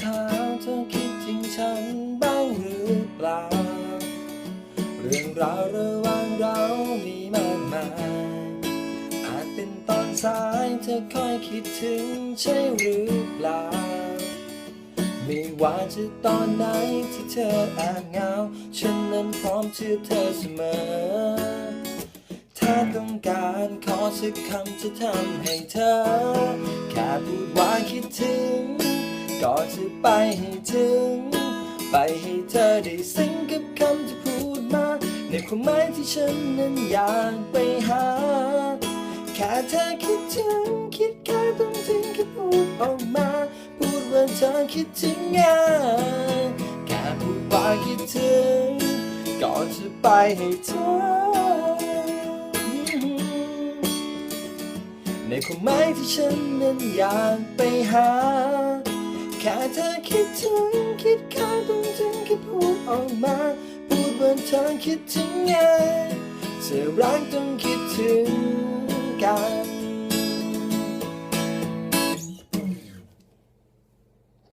ช้าเธอคิดถึงฉันบ้างหรือเปล่า เรื่องราวระหว่างเรามีมากมายอาจเป็นตอนสายเธอคอยคิดถึงใช่หรือเปล่า ไม่ว่าจะตอนไหนที่เธอแอบเหงา ฉันนั้นพร้อมเชื่อเธอเสมอถ้าต้องการขอสักคำจะทำให้เธอ แค่พูดว่าคิดถึง ก็จะไปให้ถึง ไปให้เธอได้ซึ้งกับคำที่พูดมา ในความหมายที่ฉันนั้นอยากไปหา แค่เธอคิดถึง คิดแค่ต้องถึงแค่พูดออกมา พูดว่าเธอคิดถึงไงแค่พูดว่าคิดถึงก่อนจะไปให้เธอในความหมายที่ฉันนั้นอยากไปหา เธอคิดถึงคิดแค่ต้องถึงคิดพูดออกมา พูดว่าเธอคิดถึงไงเธอรักต้องคิดถึงกัน